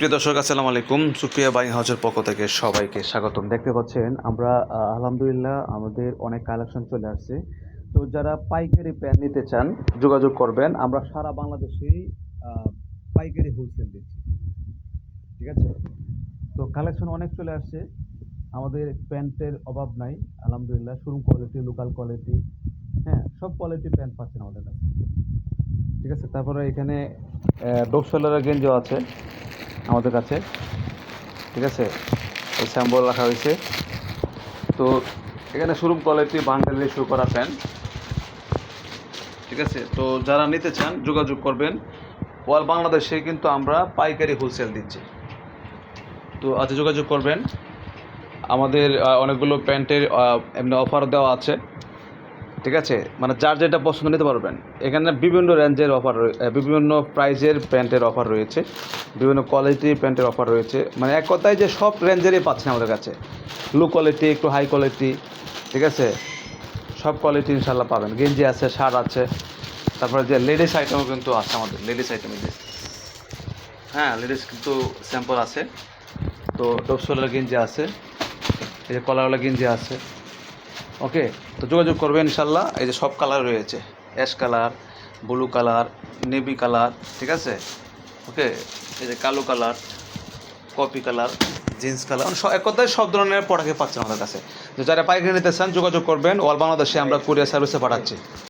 প্রিয় দর্শক, আসসালামু আলাইকুম। সুপ্রিয়া বাইং হাউসের পক্ষ থেকে সবাইকে স্বাগতম। দেখতে পাচ্ছেন, আমরা আলহামদুলিল্লাহ আমাদের অনেক কালেকশন চলে আসছে। তো যারা পাইকারি প্যান্ট নিতে চান, যোগাযোগ করবেন। আমরা সারা বাংলাদেশেই পাইকারি হোলসেল দিচ্ছি। ঠিক আছে? তো কালেকশন অনেক চলে আসছে। আমাদের প্যান্টের অভাব নাই, আলহামদুলিল্লাহ। শোরুম কোয়ালিটি লোকাল কোয়ালিটি হ্যাঁ সব কোয়ালিটি প্যান্ট পাচ্ছেন আমাদের কাছে। ঠিক আছে? তারপরে এখানে ডোপসোলারের গেঞ্জও আছে। আমাদের কাছে। ঠিক আছে? এই স্যাম্বল রাখা হয়েছে। তো এখানে শোরুম কোয়ালিটি বাঙালি শুরু করা প্যান্ট ঠিক আছে? তো যারা নিতে চান, যোগাযোগ করবেন। ওয়াল বাংলাদেশে কিন্তু আমরা পাইকারি হোলসেল দিচ্ছি। তো আজ যোগাযোগ করবেন। আমাদের অনেকগুলো প্যান্টের এমনি অফার দেওয়া আছে। ঠিক আছে? মানে যার যেটা পছন্দ নিতে পারবেন। এখানে বিভিন্ন রেঞ্জের অফার বিভিন্ন প্রাইজের প্যান্টের অফার রয়েছে, বিভিন্ন কোয়ালিটির প্যান্টের অফার রয়েছে। মানে এক কথায় যে সব রেঞ্জেরই পাচ্ছেন আমাদের কাছে। লো কোয়ালিটি একটু হাই কোয়ালিটি ঠিক আছে? সব কোয়ালিটি ইনশাল্লাহ পাবেন। গেঞ্জি আছে, শার্ট আছে। তারপরে যে লেডিস আইটেমও কিন্তু আছে আমাদের লেডিস আইটেম হ্যাঁ লেডিস কিন্তু স্যাম্পল আছে। তো টপসোলার গেঞ্জি আছে, এই যে কলারওয়ালা গেঞ্জি আছে। ওকে তো যোগাযোগ করবেন ইনশাল্লাহ। এই যে সব কালার রয়েছে। Ash colour blue colour navy colour ঠিক আছে? ওকে এই যে কালো colour coffee colour jeans colour এক কথায় সব ধরনের প্রোডাক্টে পাচ্ছেন আমাদের কাছে। যারা পাইকারি নিতে চান, যোগাযোগ করবেন। অল বাংলাদেশে আমরা কুরিয়ার সার্ভিসে পাঠাচ্ছি।